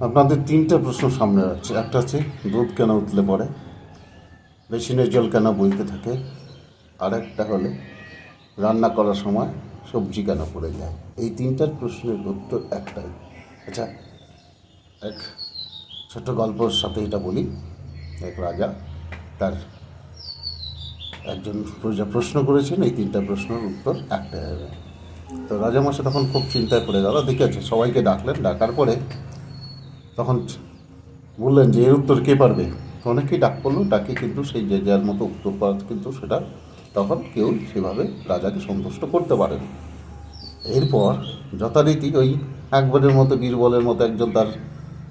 আপনাদের তিনটা প্রশ্ন সামনে রাখছে একটা হচ্ছে দুধ কেন উতলে পড়ে? মেশিনের জল কেন বইতে থাকে? আর একটা হলে, রান্না করার সময় সবজি কেন পড়ে যায়? এই তিনটার প্রশ্নের উত্তর একটাই। আচ্ছা এক ছোট গল্পর সাথে এটা বলি। এক রাজা তার একজন প্রজা প্রশ্ন করেছেন, এই তিনটা প্রশ্নের উত্তর একটাই হবে। তো রাজামশাই তখন খুব চিন্তায় পড়ে গেল দেখেছে সবাইকে ডাকলেন, ডাকার পরে তখন বললেন যে, এর উত্তর কে পারবে? অনেকেই ডাক পড়ল ডাকে কিন্তু সেই যে যার মতো উত্তর পাওয়া কিন্তু সেটা তখন কেউ সেভাবে রাজাকে সন্তুষ্ট করতে পারেন। এরপর যথারীতি ওই একবারের মতো, বীরবলের মতো একজন তার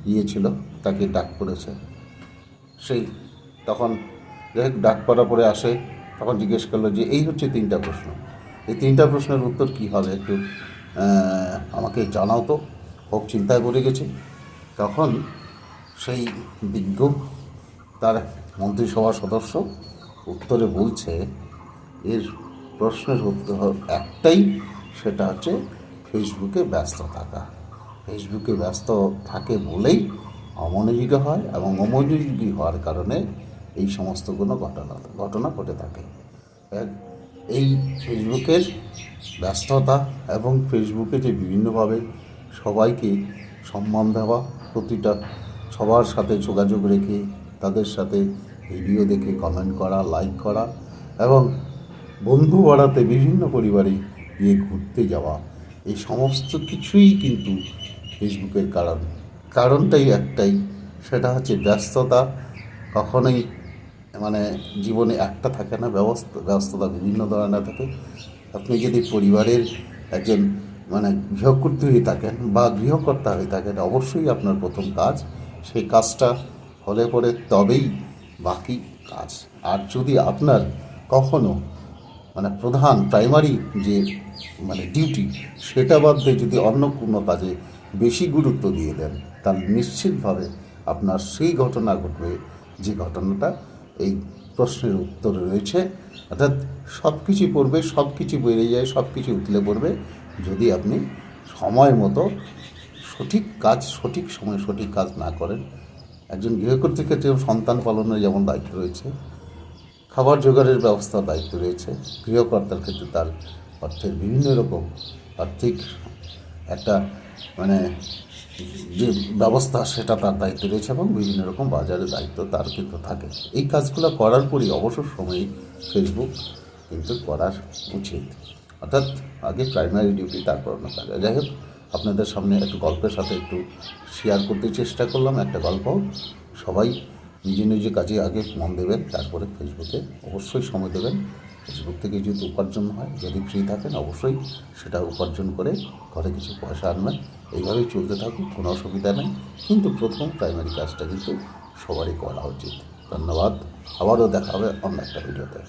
ইয়ে ছিল, তাকে ডাক পড়েছে সেই তখন যাই হোক, ডাক পড়া পরে আসে, তখন জিজ্ঞেস করল যে, এই হচ্ছে তিনটা প্রশ্ন। এই তিনটা প্রশ্নের উত্তর কী হবে? একটু আমাকে জানাও তো। খুব চিন্তায় পড়ে গেছি। তখন সেই বিজ্ঞ তার মন্ত্রিসভার সদস্য উত্তরে বলছে, এর প্রশ্নের উত্তর একটাই, সেটা হচ্ছে ফেসবুকে ব্যস্ত থাকা। ফেসবুকে ব্যস্ত থাকে বলেই অমনোযোগী হয় এবং অমনোযোগী হওয়ার কারণে এই সমস্ত কোনো ঘটনা ঘটনা ঘটে থাকে। এই ফেসবুকের ব্যস্ততা এবং ফেসবুকে যে বিভিন্নভাবে সবাইকে সম্মান দেওয়া প্রতিটা সবার সাথে যোগাযোগ রেখে তাদের সাথে ভিডিও দেখে কমেন্ট করা লাইক করা এবং বন্ধু বাড়াতে বিভিন্ন পরিবারে গিয়ে ঘুরতে যাওয়া, এই সমস্ত কিছুই কিন্তু ফেসবুকের কারণ। কারণটাই একটাই, সেটা হচ্ছে ব্যস্ততা। কখনোই মানে জীবনে একটা থাকে না, ব্যবস্থা, ব্যস্ততা বিভিন্ন ধরনের থাকে। আপনি যদি পরিবারের একজন মানে গৃহকর্তী হয়ে থাকেন বা গৃহকর্তা হয়ে থাকেন, অবশ্যই আপনার প্রথম কাজ সেই কাজটা হলে পরে তবেই বাকি কাজ। আর যদি আপনার কখনো মানে প্রধান প্রাইমারি যে মানে ডিউটি সেটা বাদ দিয়ে যদি অন্য কোনো কাজে বেশি গুরুত্ব দিয়ে দেন, তাহলে নিশ্চিতভাবে আপনার সেই ঘটনা ঘটবে, যে ঘটনাটা এই প্রশ্নের উত্তর রয়েছে। অর্থাৎ সব কিছু পড়বে সব কিছু বেড়ে যায় সব কিছু উতলে পড়বে। যদি আপনি সময় মতো সঠিক কাজ, সঠিক সময়ে সঠিক কাজ না করেন, একজন গৃহকর্ত্রীর ক্ষেত্রে সন্তান পালনের যেমন দায়িত্ব রয়েছে, খাবার জোগাড়ের ব্যবস্থার দায়িত্ব রয়েছে, গৃহকর্তার ক্ষেত্রে তার অর্থের বিভিন্ন রকম আর্থিক একটা মানে যে ব্যবস্থা সেটা তার দায়িত্ব রয়েছে এবং বিভিন্ন রকম বাজারের দায়িত্ব তার কিন্তু থাকে। এই কাজগুলো করার পরই অবসর সময়ে ফেসবুক কিন্তু করার উচিত। অর্থাৎ আগে প্রাইমারি ডিউটি তারপর অন্য কাজ। যাই হোক, আপনাদের সামনে একটু গল্পের সাথে একটু শেয়ার করতে চেষ্টা করলাম, একটা গল্প সবাই নিজে নিজে কাজে আগে মন দেবেন, তারপরে ফেসবুকে অবশ্যই সময় দেবেন। ফেসবুক থেকে যদি উপার্জন হয়, যদি ফ্রি থাকেন, অবশ্যই সেটা উপার্জন করে ঘরে কিছু পয়সা আনবেন। এইভাবেই চলতে থাকুন কোনো অসুবিধা নেই। কিন্তু প্রথম প্রাইমারি কাজটা কিন্তু সবারই করা উচিত। ধন্যবাদ। আবারও দেখা হবে অন্য একটা ভিডিওতে